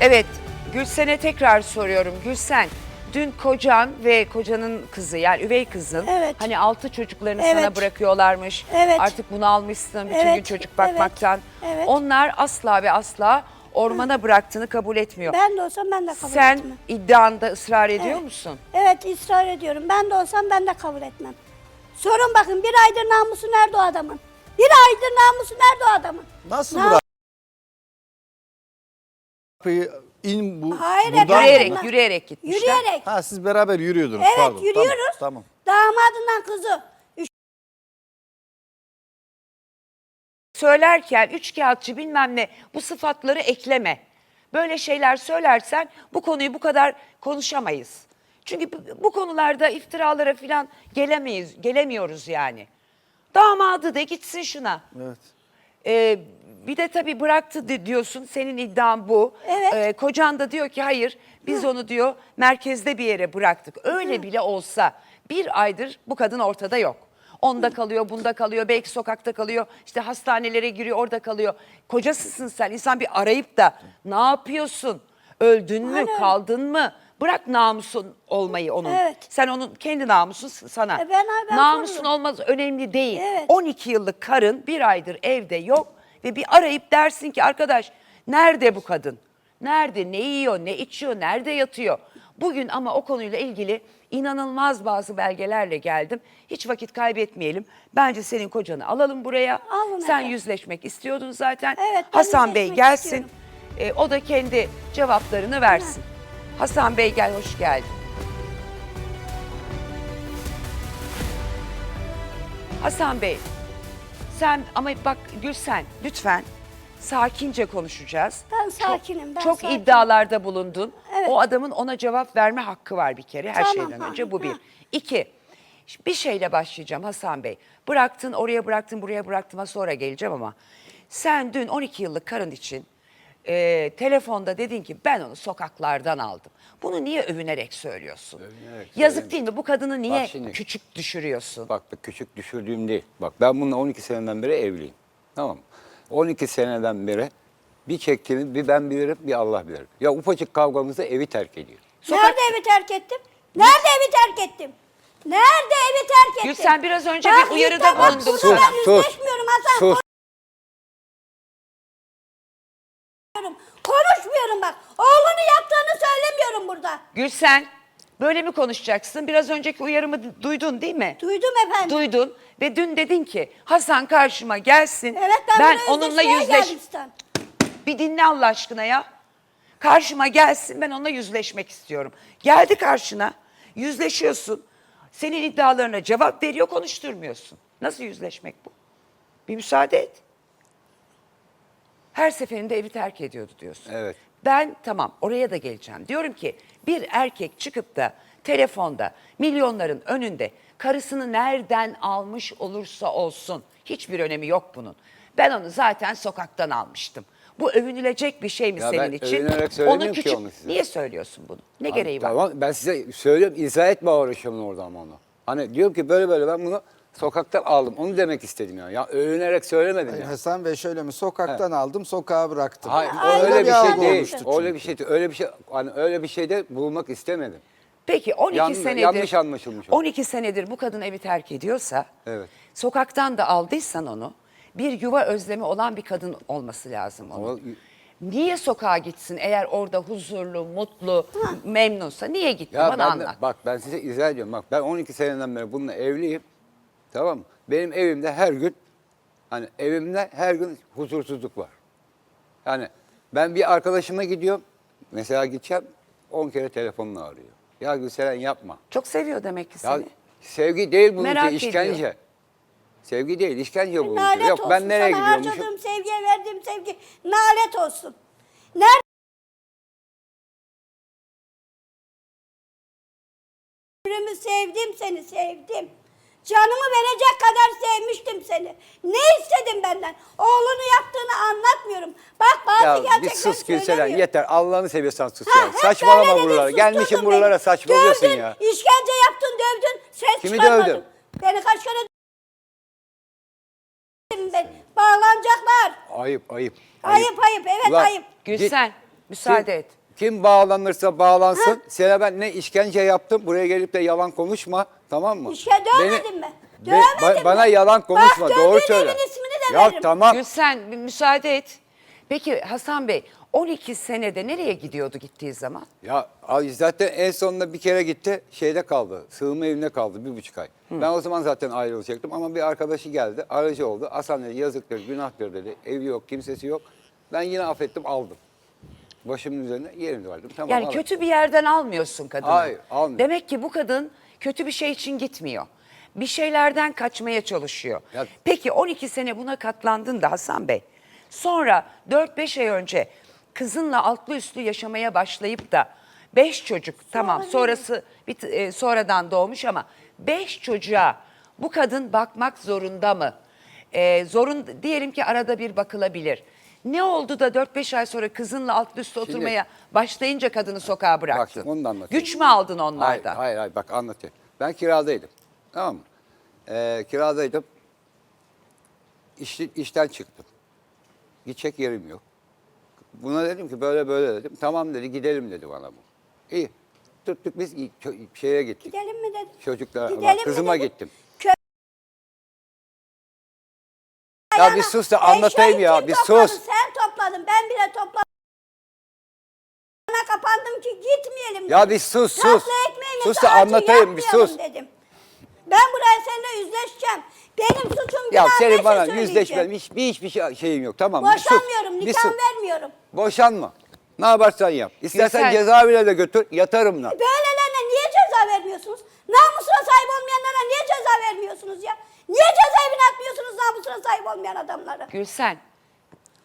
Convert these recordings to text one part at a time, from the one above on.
Evet, Gülsen'e tekrar soruyorum. Gülsen, dün kocan ve kocanın kızı yani üvey kızın Evet. hani altı çocuklarını Evet. sana bırakıyorlarmış. Evet. Artık bunu almışsın bütün Evet, gün çocuk evet, bakmaktan. evet. Onlar asla ve asla ormana bıraktığını kabul etmiyor. Ben de olsam ben de kabul Sen etmem. iddianda ısrar ediyor Evet. musun? Evet ısrar ediyorum. Ben de olsam ben de kabul etmem. Sorun bakın bir aydır namusu nerede o adamın? Bir aydır namusu nerede o adamın? Nasıl bırak? Kapıyı in bu Hayır buradan- efendim. Yürüyerek, Ben- yürüyerek gitmişler. Yürüyerek. Ha siz beraber yürüyordunuz Evet pardon. yürüyoruz. Tamam. Damadından kızı. Üç- Söylerken üç kağıtçı bilmem ne bu sıfatları ekleme. Böyle şeyler söylersen bu konuyu bu kadar konuşamayız. Çünkü bu- bu konularda iftiralara falan gelemeyiz, gelemiyoruz yani. Damadı de gitsin şuna. Evet. Ee, bir de tabii bıraktı di- diyorsun. Senin iddian bu. Evet. Ee, kocan da diyor ki hayır biz onu diyor merkezde bir yere bıraktık. Öyle bile olsa bir aydır bu kadın ortada yok. Onda kalıyor, bunda kalıyor, belki sokakta kalıyor, işte hastanelere giriyor, orada kalıyor. Kocasısın sen, insan bir arayıp da ne yapıyorsun? Öldün mü, kaldın mı? Bırak namusun olmayı onun. Evet. Sen onun kendi namusun sana. E ben- ben Namusun korurum. olmaz önemli değil. Evet. 12 yıllık karın bir aydır evde yok ve bir arayıp dersin ki arkadaş nerede bu kadın? Nerede? Ne yiyor? Ne içiyor? Nerede yatıyor? Bugün ama o konuyla ilgili inanılmaz bazı belgelerle geldim. Hiç vakit kaybetmeyelim. Bence senin kocanı alalım buraya. Alın Sen efendim. yüzleşmek istiyordun zaten. Evet, Hasan Bey gelsin. istiyorum. E, o da kendi cevaplarını versin. Hasan Bey gel hoş geldin. Hasan Bey, sen ama bak Gülsen lütfen sakince konuşacağız. Ben sakinim, ben çok sakinim. iddialarda bulundun. Evet. O adamın ona cevap verme hakkı var bir kere her Tamam, şeyden önce bu bir. ha. İki, bir şeyle başlayacağım Hasan Bey. Bıraktın oraya bıraktın buraya bıraktığıma sonra geleceğim ama sen dün 12 yıllık karın için e, telefonda dedin ki ben onu sokaklardan aldım. Bunu niye övünerek söylüyorsun? Övünerek Yazık değil mi? Bu kadını niye Bak şimdi- küçük düşürüyorsun? Bak bak küçük düşürdüğüm değil. Bak ben bununla 12 seneden beri evliyim. Tamam mı? 12 seneden beri bir çektiğimi bir ben bilirim bir Allah bilir. Ya ufacık kavgamızda evi terk ediyor. Sokak- Nerede evi terk ettim? Nerede evi terk ettim? Nerede evi terk ettim? Gülsen, biraz önce Bak, bir uyarıda. Ben Sus, Hasan. sus. Konuşmuyorum. Konuşmuyorum bak. Oğlunu yaptığını söylemiyorum burada. Gülsen böyle mi konuşacaksın? Biraz önceki uyarımı du- duydun değil mi? Duydum efendim. Duydun ve dün dedin ki Hasan karşıma gelsin. Evet ben, ben onunla yüzleş. Bir dinle Allah aşkına ya. Karşıma gelsin ben onunla yüzleşmek istiyorum. Geldi karşına yüzleşiyorsun. Senin iddialarına cevap veriyor konuşturmuyorsun. Nasıl yüzleşmek bu? Bir müsaade et. Her seferinde evi terk ediyordu diyorsun. Evet. Ben tamam oraya da geleceğim. Diyorum ki bir erkek çıkıp da telefonda milyonların önünde karısını nereden almış olursa olsun hiçbir önemi yok bunun. Ben onu zaten sokaktan almıştım. Bu övünülecek bir şey mi Ya senin ben için? övünerek söylemiyorum ki onu size. niye söylüyorsun bunu? Ne Abi, gereği var? Tamam ben size söylüyorum izah etme uğraşıyorum orada ama onu. Hani diyorum ki böyle böyle ben bunu sokaktan aldım. Onu demek istedim ya. Ya övünerek söylemedim Hayır, ya. Hasan Bey şöyle mi? Sokaktan aldım, sokağa bıraktım. Hayır Aynen öyle bir şey değil. Öyle bir şey öyle bir şey hani öyle bir şeyde bulunmak istemedim. Peki 12 Yanlış- senedir yanlış anlaşılmış o. 12 senedir bu kadın evi terk ediyorsa Evet. sokaktan da aldıysan onu bir yuva özlemi olan bir kadın olması lazım onun. Ama- Niye sokağa gitsin eğer orada huzurlu, mutlu, memnunsa? Niye gitti? Ya Bana ben de- anlat. bak ben size izah ediyorum. Bak ben 12 seneden beri bununla evliyim. Tamam mı? Benim evimde her gün hani evimde her gün huzursuzluk var. Yani ben bir arkadaşıma gidiyorum. Mesela gideceğim 10 kere telefonla arıyor. Ya Gülseren yapma. Çok seviyor demek ki Ya seni. sevgi değil bununki Merak işkence. ediyor. Sevgi değil işkence bununki. Nalet Yok olsun. ben nereye Sana gidiyormuşum? harcadığım sevgiye verdiğim sevgi nalet olsun. Nerede? Ömrümü sevdim seni sevdim. Canımı verecek kadar sevmiştim seni. Ne istedin benden? Oğlunu yaptığını anlatmıyorum. Bak bazı Ya bir gerçekleri sus Gülseren söylemiyorum. yeter. Allah'ını seviyorsan sus Ha, ya. hep Saçmalama böyle dedin, buralara. susturdun Gelmişim beni. buralara saçmalıyorsun Dövdün, ya. işkence yaptın, dövdün, ses Kimi çıkarmadın. dövdüm? Beni kaç kere dövdün ben. Bağlanacaklar. Ayıp ayıp. Ayıp ayıp, evet Ulan, ayıp. Gülsen, Müsaade Kim- et. Kim bağlanırsa bağlansın. Sana ben ne işkence yaptım. Buraya gelip de yalan konuşma. Tamam mı? İşe dövmedin Beni- mi? Be- Dövmedin ba- mi? Bana yalan konuşma. Bak, Doğru söyle. evin ismini de ya veririm. tamam. Gülsen bir müsaade et. Peki Hasan Bey 12 senede nereye gidiyordu gittiği zaman? Ya zaten en sonunda bir kere gitti şeyde kaldı. Sığınma evinde kaldı bir buçuk ay. Ben o zaman zaten ayrılacaktım ama bir arkadaşı geldi. Aracı oldu. Hasan dedi yazıktır günahtır dedi. Evi yok kimsesi yok. Ben yine affettim aldım. Başımın üzerine yerini verdim. Tamam, Yani al. kötü bir yerden almıyorsun kadını. Hayır, almıyorum. Demek ki bu kadın kötü bir şey için gitmiyor. Bir şeylerden kaçmaya çalışıyor. Ya- Peki 12 sene buna katlandın da Hasan Bey. Sonra 4-5 ay önce kızınla altlı üstlü yaşamaya başlayıp da 5 çocuk tamam sonrası bir, t- e, sonradan doğmuş ama 5 çocuğa bu kadın bakmak zorunda mı? E, zorun diyelim ki arada bir bakılabilir. Ne oldu da 4-5 ay sonra kızınla altlı üstlü Şimdi- oturmaya başlayınca kadını sokağa bıraktın? şimdi onu da anlatayım. Güç mü aldın Hayır, onlardan? hayır, hayır. Bak anlatayım. Ben kiradaydım. Tamam mı? Ee, kiradaydım. İş, işten çıktım. Gidecek yerim yok. Buna dedim ki böyle böyle dedim. Tamam dedi gidelim dedi bana bu. İyi. Tuttuk biz kö- şeye gittik. Gidelim mi dedim. Çocuklar, Gidelim mi kızıma dedim. gittim. Ya bir sus da anlatayım ya, kim bir topladı? sus. Sen topladın ben bile topladım. Bana kapandım ki gitmeyelim Ya bir sus, sus. Tatlı ekmeğimizi Sus da acı anlatayım, bir yapmayalım sus. Dedim. Ben buraya seninle yüzleşeceğim. Benim suçum Ya günahım senin neyse bana söyleyeceğim. yüzleşmem hiç, bir hiçbir şey, şeyim yok tamam mı? Bir sus, Boşanmıyorum, bir nikah sus. vermiyorum. Boşanma. Ne yaparsan yap. İstersen Gülsen- cezaevine de götür, yatarım da. Böylelerine niye ceza vermiyorsunuz? Namusuna sahip olmayanlara niye ceza vermiyorsunuz ya? Niye cezaevine atmıyorsunuz namusuna sahip olmayan adamları? Gülsen,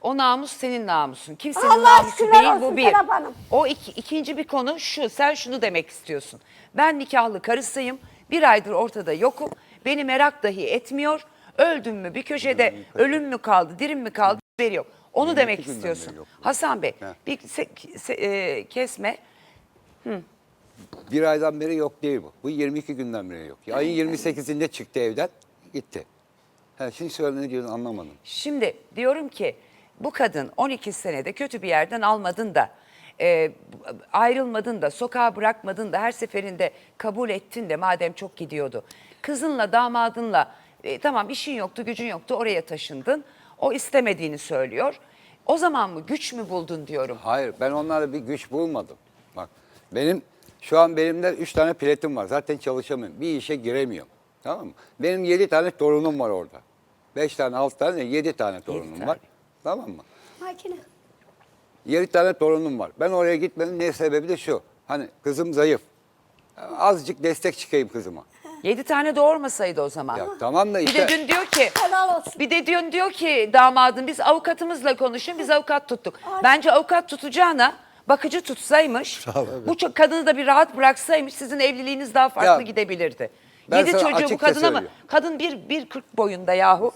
o namus senin namusun. Kimsenin Allah namusu şükürler değil olsun bu bir. Serap Hanım. O iki, ikinci bir konu şu, sen şunu demek istiyorsun. Ben nikahlı karısıyım, bir aydır ortada yokum, beni merak dahi etmiyor. Öldüm mü bir köşede, ölüm mü kaldı, dirim mi kaldı haberi yok. Onu 22 demek günden istiyorsun. yok. Hasan Bey, He. bir se- se- e, kesme. Bir aydan beri yok değil bu. Bu 22 günden beri yok. Ayın 28'inde çıktı evden, gitti. Ha, şimdi söyle ne diyorsun anlamadım. Şimdi diyorum ki bu kadın 12 senede kötü bir yerden almadın da e, ayrılmadın da sokağa bırakmadın da her seferinde kabul ettin de madem çok gidiyordu. Kızınla damadınla e, tamam işin yoktu gücün yoktu oraya taşındın. O istemediğini söylüyor. O zaman mı güç mü buldun diyorum. Hayır ben onlarla bir güç bulmadım. Bak benim şu an benimde 3 tane platin var. Zaten çalışamıyorum. Bir işe giremiyorum. Tamam mı? Benim 7 tane torunum var orada. 5 tane 6 tane 7 tane torunum tane. var. Tamam mı? Makine. 7 tane torunum var. Ben oraya gitmenin ne sebebi de şu. Hani kızım zayıf. Azıcık destek çıkayım kızıma. 7 tane doğurmasaydı o zaman. Ya tamam da Bir işte de dün diyor ki Helal olsun. Bir de diyor, diyor ki damadın biz avukatımızla konuşun biz avukat tuttuk. Bence avukat tutacağına bakıcı tutsaymış bu kadını da bir rahat bıraksaymış sizin evliliğiniz daha farklı Ya, gidebilirdi. Ben Yedi sana çocuğu bu açıkça kadına mı? söylüyorum. Kadın bir, bir 40 boyunda yahu.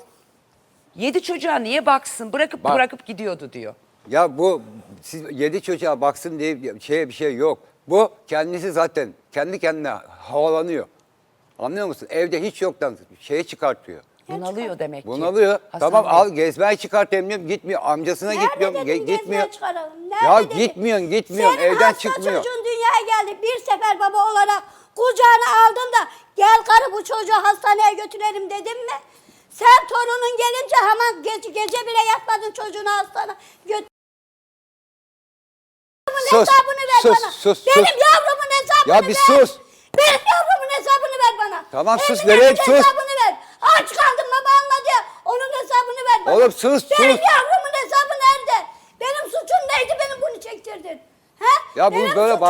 Yedi çocuğa niye baksın bırakıp Bak. bırakıp gidiyordu diyor. Ya bu siz yedi çocuğa baksın diye bir şeye bir şey yok. Bu kendisi zaten kendi kendine havalanıyor. Anlıyor musun? Evde hiç yoktan şeye çıkartıyor. Bunalıyor demek ki. Bunalıyor. Hasan tamam Bey. al gezmeye çıkartayım diyorum. Gitmiyor. Amcasına Nerede gitmiyorum. dedim gezmeye gitmiyor. çıkaralım? Nerede Ya dedim? gitmiyorsun, gitmiyorsun. Senin Evden hasta çıkmıyor. çocuğun dünyaya geldi. Bir sefer baba olarak kucağına aldın da gel karı bu çocuğu hastaneye götürelim dedim mi? Sen torunun gelince hemen gece, gece bile yatmadın çocuğunu hastaneye götür. Sus, hesabını ver sus, bana. sus, Benim sus. yavrumun hesabını Ya bir ver. sus. Benim yavrumun hesabını ver bana. Tamam, sus, Elimin vereyim, sus. hesabını ver. Aç kaldım baba almadı. Onun hesabını ver bana. Oğlum, sus, Benim sus. yavrumun hesabı nerede? Benim suçum neydi benim bunu çektirdin? He? Ya bunu Benim böyle suçum-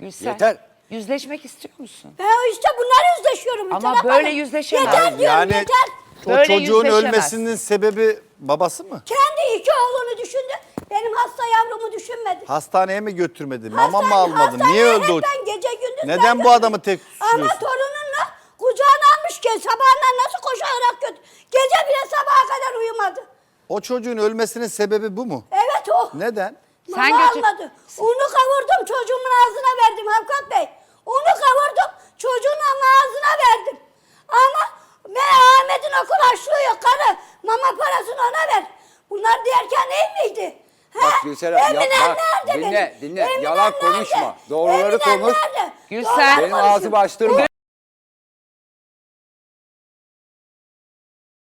bak. Gülsen, Yeter. yüzleşmek istiyor musun? Ben işte bunları yüzleşiyorum. Ama Serap böyle Hanım. yüzleşemez. Yeter diyorum Yani yeter. o Böyle çocuğun yüzleşemez. ölmesinin sebebi babası mı? Kendi iki oğlunu düşündü. Benim hasta yavrumu düşünmedi. Hastaneye mi götürmedi? Mama mı Hastane- almadı? hastaneye Niye öldü o? hep Ben gece gündüz Neden ben bu adamı tek Ama suçluyorsun? torununla kucağına almış ki sabahından nasıl koşarak götür. Gece bile sabaha kadar uyumadı. O çocuğun ölmesinin sebebi bu mu? Evet o. Neden? Sen Mama götür- almadı. Unu kavurdum çocuğumun ağzına verdim Avukat Bey. Unu kavurdum çocuğun ama ağzına verdim. Ama ben Ahmet'in okul açlığı yok karı. Mama parasını ona ver. Bunlar derken iyi miydi? Ha? Bak Gülseren, ya- Eminem bak, nerede dinle, benim? dinle. Eminem Yalan nerede? konuşma. Doğruları Eminem konuş. nerede? Gülsen- Doğruları Benim konuşun. ağzımı açtırma.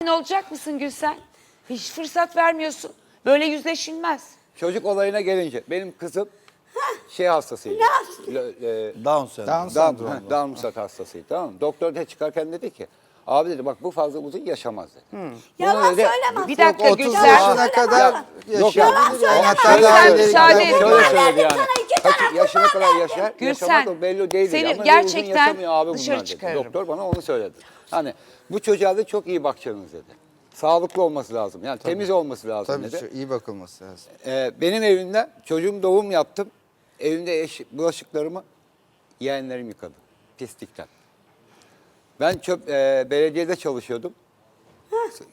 olacak mısın Gülsen? Hiç fırsat vermiyorsun. Böyle yüzleşilmez. Çocuk olayına gelince benim kızım şey hastasıydı. E, Down sendromu. Down, Down, heh, Down Musak hastasıydı tamam mı? Doktor da çıkarken dedi ki abi dedi bak bu fazla uzun yaşamaz dedi. Bunu Yalan dedi- söyleme. Bir dakika 30 Gülsen. yaşına kadar Yok. Yalan söyleme. Hatta Gülsen, ileri müsaade gidiyor. edin. Şöyle Kurban söyledi yani. sana, iki Kaç yaşına kadar yaşar, Gülsen, yaşamaz o belli değil dedi. seni Ama dedi, gerçekten uzun yaşamıyor abi dışarı bunlar dedi. çıkarırım. Doktor bana onu söyledi. Hani bu çocuğa da çok iyi bakacaksınız dedi. Sağlıklı olması lazım. Yani temiz olması lazım Tabii dedi. şu iyi bakılması lazım. Ee, benim evimde çocuğum doğum yaptım. Evimde eş, bulaşıklarımı yeğenlerim yıkadı. Pislikten. Ben çöp, e, belediyede çalışıyordum.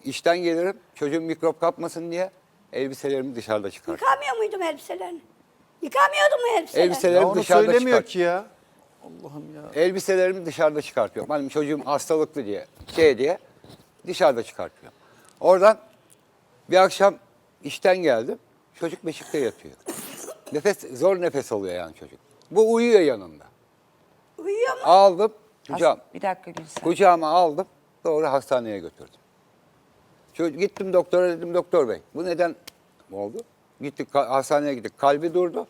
İşten gelirim çocuğum mikrop kapmasın diye elbiselerimi dışarıda çıkartıyorum. Yıkamıyor muydum elbiselerini? Yıkamıyordum mu elbiselerini? Ya Elbiselerimi onu dışarıda söylemiyor çıkartıyorum. ki ya. Allah'ım ya. Elbiselerimi dışarıda çıkartıyorum. Hani çocuğum hastalıklı diye, şey diye dışarıda çıkartıyorum. Oradan bir akşam işten geldim. Çocuk beşikte yatıyor. Nefes, zor nefes alıyor yani çocuk. Bu uyuyor yanında. Uyuyor mu? Aldım, kucağım, Bir dakika Gülsen. kucağıma aldım, doğru hastaneye götürdüm. Çocuk, gittim doktora dedim, doktor bey bu neden oldu? Gittik ka- hastaneye gittik, kalbi durdu.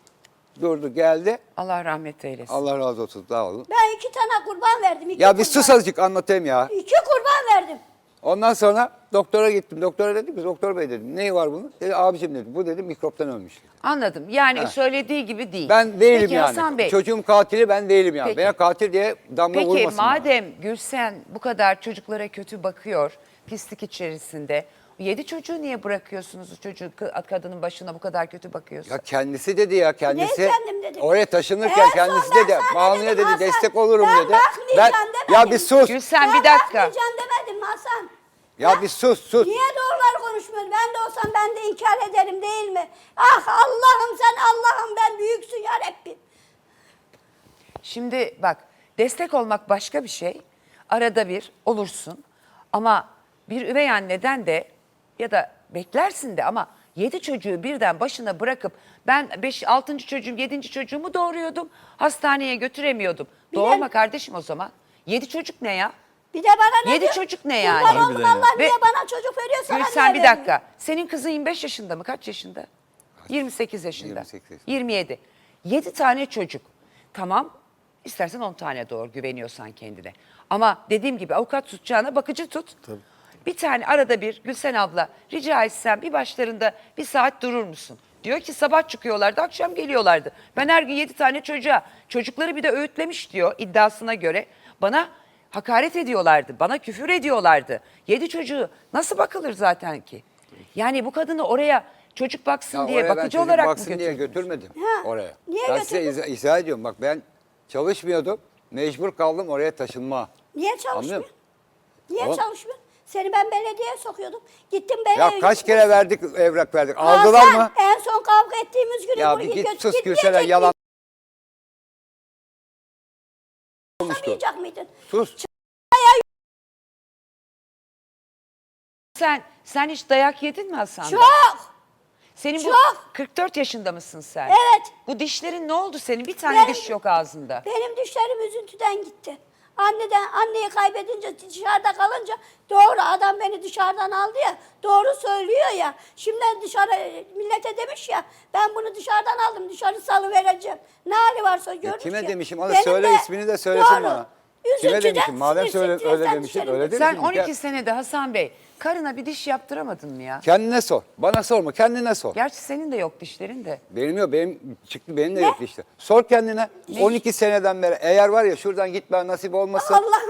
Durdu geldi. Allah rahmet eylesin. Allah razı olsun, sağ olun. Ben iki tane kurban verdim. iki Ya bir kurban. sus azıcık anlatayım ya. İki kurban verdim. Ondan sonra doktora gittim. Doktora dedim ki doktor bey dedim neyi var bunun? Dedi abicim dedim bu dedi mikroptan ölmüş. Anladım. Yani Ha. söylediği gibi değil. Ben değilim Peki yani. Hasan Bey. Çocuğum katili ben değilim yani. Peki. Veya katil diye damla Peki vurmasın. bana. madem Gülsen bu kadar çocuklara kötü bakıyor, pislik içerisinde. Yedi çocuğu niye bırakıyorsunuz o çocuğu kı- kadının başına bu kadar kötü bakıyorsun? Ya kendisi dedi ya kendisi. Ne kendim dedim? Oraya taşınırken En son kendisi ben dedi. sana Banu'ya dedim dedi Hasan, destek olurum ben dedi. bakmayacağım demedim. ya bir sus. Gülsen Ben bir dakika. bakmayacağım demedim Hasan. Ya bir sus sus. Niye doğrular konuşmuyorsun? Ben de olsam ben de inkar ederim değil mi? Ah Allah'ım sen Allah'ım ben büyüksün ya Rabbim. Şimdi bak destek olmak başka bir şey. Arada bir olursun. Ama bir üvey anneden de ya da beklersin de ama yedi çocuğu birden başına bırakıp ben 5 6. çocuğum 7. çocuğumu doğuruyordum. Hastaneye götüremiyordum. Bir Doğurma de- kardeşim o zaman. Yedi çocuk ne ya? Bir de bana ne Yedi diyor? çocuk ne yani? Kurban oldum Harbiden ya. Allah Ve- niye bana çocuk veriyor sana Gülsen niye bir vermiyor? dakika. Senin kızın 25 yaşında mı? Kaç yaşında? 28 yaşında. 28 yaşında. 27. 7 tane çocuk. Tamam. İstersen 10 tane doğur güveniyorsan kendine. Ama dediğim gibi avukat tutacağına bakıcı tut. Bir tane arada bir Gülsen abla rica etsem bir başlarında bir saat durur musun? Diyor ki sabah çıkıyorlardı akşam geliyorlardı. Ben her gün 7 tane çocuğa çocukları bir de öğütlemiş diyor iddiasına göre. Bana hakaret ediyorlardı. Bana küfür ediyorlardı. Yedi çocuğu nasıl bakılır zaten ki? Yani bu kadını oraya çocuk baksın Ya diye oraya ben bakıcı çocuk olarak mı baksın diye götürdünüz? götürmedim Ha, oraya. niye ben size götürdün? izah, izah ediyorum. Bak ben çalışmıyordum. Mecbur kaldım oraya taşınma. Niye çalışmıyor? Niye Oğlum. çalışmıyor? Seni ben belediyeye sokuyordum. Gittim ben. Ya kaç kere verdik evrak verdik. Aldılar Hasan, mı? En son kavga ettiğimiz günü Ya buraya bir git götür- sus gitmeyecek Gülseren miydin? yalan. Olmuştu. Yapamayacak mıydın? Sus. Sen sen hiç dayak yedin mi Hasan? Çok. Senin bu çok. 44 yaşında mısın sen? Evet. Bu dişlerin ne oldu senin? Bir tane Benim- diş yok ağzında. Benim düşlerim üzüntüden gitti. Anneden anneyi kaybedince dışarıda kalınca doğru adam beni dışarıdan aldı ya doğru söylüyor ya. Şimdi dışarı millete demiş ya ben bunu dışarıdan aldım dışarı salı vereceğim. Ne hali varsa görmüş kime ya. demişim? Benim söyle ismini de söylesin bana. Kime demişim? Madem söyle, öyle demişsin dışarı öyle çıktı. Sen demişsin. 12 senede Hasan Bey karına bir diş yaptıramadın mı ya? Kendine sor. Bana sorma. Kendine sor. Gerçi senin de yok dişlerin de. Benim yok. Benim çıktı. Benim de yok işte. Sor kendine. 12 seneden beri eğer var ya şuradan gitme nasip olmasa Allah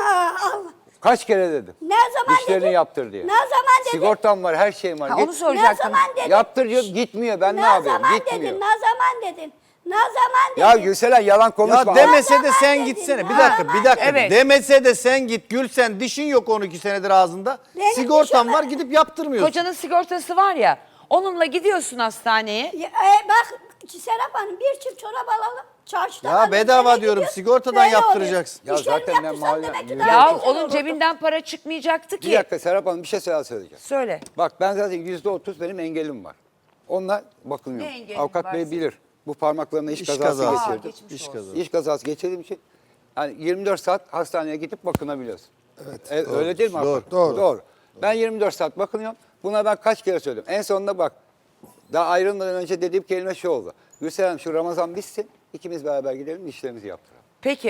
Allah. kaç kere dedim. Ne zaman Dişlerini dedin? yaptır diye. Ne zaman dedin? Sigortam var, her şeyim var. Ha, Git, onu soracaktım. Ne zaman dedin? yaptır diyor, gitmiyor. Ben ne, ne yapayım? zaman Gitmiyor. dedin? Ne zaman dedin? Ne zaman? Ya Gülselen yalan konuşma. Ya demese de sen dedin, gitsene. Bir dakika, bir dakika. Evet. Demese de sen git Gülsen dişin yok 12 senedir ağzında. Benim Sigortan dişim- var gidip yaptırmıyorsun. Kocanın sigortası var ya onunla gidiyorsun hastaneye. Ya, e, bak Serap Hanım bir çift çorap alalım. Çarşıdan Ya bedava eve diyorum, sigortadan böyle oluyor. yaptıracaksın. Ya İşlerimi zaten ben yaptırsam mahalle- demek ki Ya daha Ya güzel onun olurdu. cebinden para çıkmayacaktı Bir ki. dakika Serap Hanım bir şey daha söyleyeceğim. Söyle. Bak ben zaten yüzde otuz benim engelim var. Onunla bakılmıyor. Ne engelin Avukat var Bey senin? bilir. Bu parmaklarına iş, İş kazası, kazası. Aa, geçirdim. geçmiş İş olsun. kazası. İş kazası geçirdiğim için yani 24 saat hastaneye gidip bakınabiliyorsun. Evet. öyle değil mi? Doğru, doğru. Doğru. Ben 24 saat bakınıyorum. Buna ben kaç kere söyledim. En sonunda bak. Daha ayrılmadan önce dediğim kelime şu oldu. Gülsel Hanım şu Ramazan bitsin. ikimiz beraber gidelim işlerimizi yaptıralım. Peki